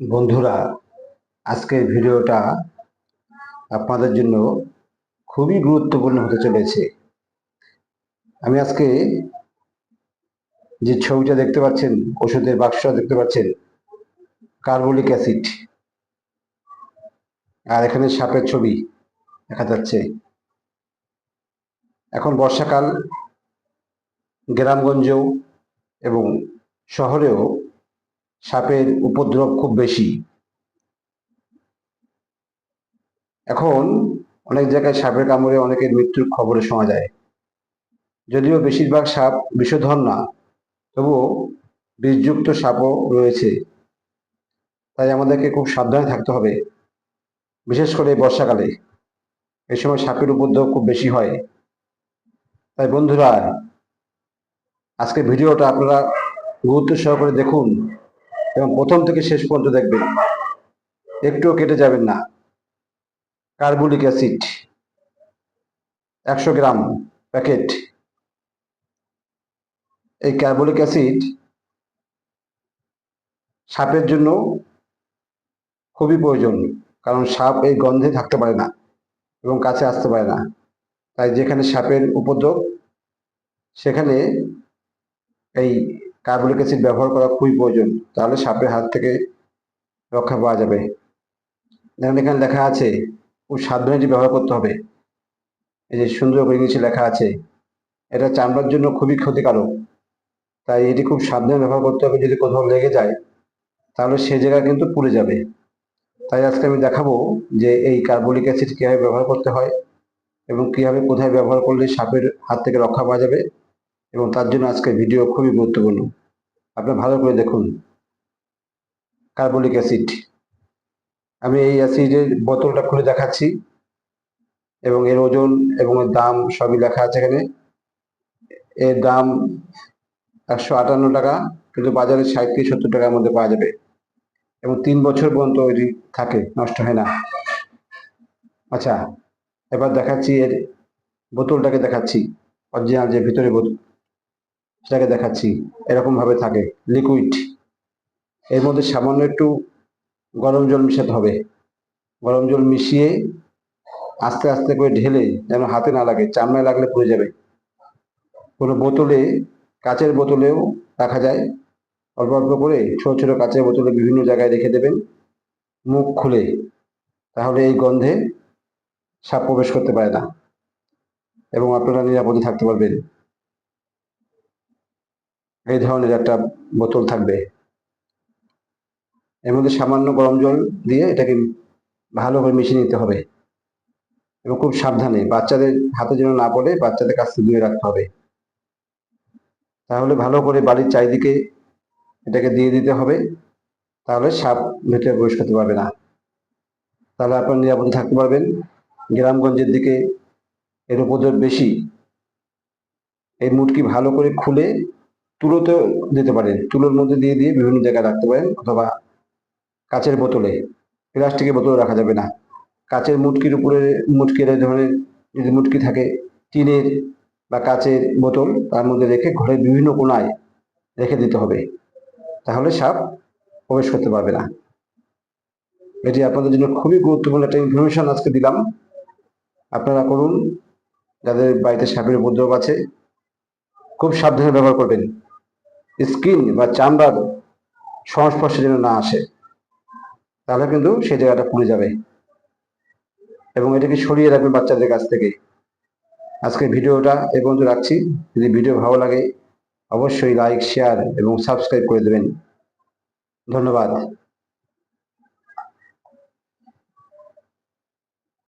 বন্ধুরা, আজকের ভিডিওটা আপনাদের জন্য খুবই গুরুত্বপূর্ণ হতে চলেছে। আমি আজকে যে ছবিটা দেখতে পাচ্ছেন, ওষুধের বাক্সটা দেখতে পাচ্ছেন, কার্বলিক অ্যাসিড। আর এখানে সাপের ছবি দেখা যাচ্ছে। এখন বর্ষাকাল, গ্রামগঞ্জেও এবং শহরেও সাপের উপদ্রব খুব বেশি। এখন অনেক জায়গায় সাপের কামড়ে অনেকের মৃত্যুর খবরে শোনা যায়। যদিও বেশিরভাগ সাপ বিষধর না, তবুও বিষযুক্ত সাপও রয়েছে। তাই আমাদেরকে খুব সাবধানে থাকতে হবে, বিশেষ করে বর্ষাকালে। এই সময় সাপের উপদ্রব খুব বেশি হয়। তাই বন্ধুরা আজকে ভিডিওটা আপনারা গুরুত্ব সহকারে দেখুন। এবং প্রথম থেকে শেষ পর্যন্ত দেখবেন, একটুও কেটে যাবেন না। কার্বলিক অ্যাসিড, একশো গ্রাম প্যাকেট। এই কার্বলিক অ্যাসিড সাপের জন্য খুবই প্রয়োজন, কারণ সাপ এই গন্ধে থাকতে পারে না এবং কাছে আসতে পারে না। তাই যেখানে সাপের উপদ্রব, সেখানে এই কার্বলিক অ্যাসিড ব্যবহার করা খুবই প্রয়োজন। তাহলে সাপের হাত থেকে রক্ষা পাওয়া যাবে। দেখেন, এখানে লেখা আছে খুব সাবধানে এটি ব্যবহার করতে হবে। এই যে সুন্দর করে ইংলিশে লেখা আছে, এটা চামড়ার জন্য খুবই ক্ষতিকারক। তাই এটি খুব সাবধানে ব্যবহার করতে হবে, যদি কোথাও লেগে যায়, তাহলে সে জায়গা কিন্তু পুড়ে যাবে। তাই আজকে আমি দেখাবো যে এই কার্বলিক অ্যাসিড কীভাবে ব্যবহার করতে হয় এবং কীভাবে কোথায় ব্যবহার করলে সাপের হাত থেকে রক্ষা পাওয়া যাবে। এবং তার জন্য আজকের ভিডিও খুবই গুরুত্বপূর্ণ। আপনি ভালো করে দেখুন। কার্বলিক অ্যাসিড আমি এই অ্যাসিডের বোতলটা খুলে দেখাচ্ছি এবং এর ওজন এবং এর দাম সবই লেখা আছে এখানে। এর দাম একশো আটান্ন টাকা, কিন্তু বাজারে ষাট থেকে সত্তর টাকার মধ্যে পাওয়া যাবে। এবং তিন বছর পর্যন্ত এটি থাকে, নষ্ট হয় না। আচ্ছা এবার দেখাচ্ছি এর বোতলটাকে দেখাচ্ছি। অরিজিনাল যে ভিতরে বোতল সেটাকে দেখাচ্ছি এরকম ভাবে থাকে লিকুইড এর মধ্যে সামান্য একটু গরম জল মিশাতে হবে। গরম জল মিশিয়ে আস্তে আস্তে করে ঢেলে যেন হাতে না লাগে, চামড়ায় লাগলে পড়ে যাবে। কোনো বোতলে, কাচের বোতলেও রাখা যায়। অল্প অল্প করে ছোট ছোট কাচের বোতলে বিভিন্ন জায়গায় রেখে দেবেন, মুখ খুলে। তাহলে এই গন্ধে সাপ প্রবেশ করতে পারে না এবং আপনারা নিরাপদে থাকতে পারবেন। এই ধরনের একটা বোতল থাকবে। এর মধ্যে সামান্য গরম জল দিয়ে এটাকে ভালো করে মিশিয়ে নিতে হবে। এবং খুব সাবধানে, বাচ্চাদের হাতে যেন না পড়ে, বাচ্চাদের কাছ থেকে দূরে রাখতে হবে। তাহলে ভালো করে বাড়ির চারিদিকে এটাকে দিয়ে দিতে হবে। তাহলে সাপ ভেতরে প্রবেশ করতে পারবে না। তাহলে আপনার নিরাপদে থাকতে পারবেন। গ্রামগঞ্জের দিকে এর উপদ্রব বেশি। এই মুটকি ভালো করে খুলে তুলোতেও দিতে পারেন। তুলোর মধ্যে দিয়ে দিয়ে বিভিন্ন জায়গায় রাখতে পারেন অথবা কাচের বোতলে, প্লাস্টিকের বোতলে রাখা যাবে না। কাচের মুটকির উপরে মুটকির ধরনের যদি মুটকি থাকে, টিনের বা কাচের বোতল, তার মধ্যে রেখে ঘরের বিভিন্ন কোনায় রেখে দিতে হবে। তাহলে সাপ প্রবেশ করতে পারবে না। এটি আপনাদের জন্য খুবই গুরুত্বপূর্ণ একটা ইনফরমেশন আজকে দিলাম। আপনারা করুন, যাদের বাড়িতে সাপের উপদ্রব আছে, খুব সাবধানে ব্যবহার করবেন। স্কিন বা চামড়ার সংস্পর্শে যেন না আসে, তাহলে কিন্তু সেই জায়গাটা পুড়ে যাবে। এবং এটাকে সরিয়ে রাখবেন বাচ্চাদের কাছ থেকে। আজকে ভিডিওটা এ পর্যন্ত রাখছি। যদি ভিডিও ভালো লাগে, অবশ্যই লাইক, শেয়ার এবং সাবস্ক্রাইব করে দেবেন। ধন্যবাদ।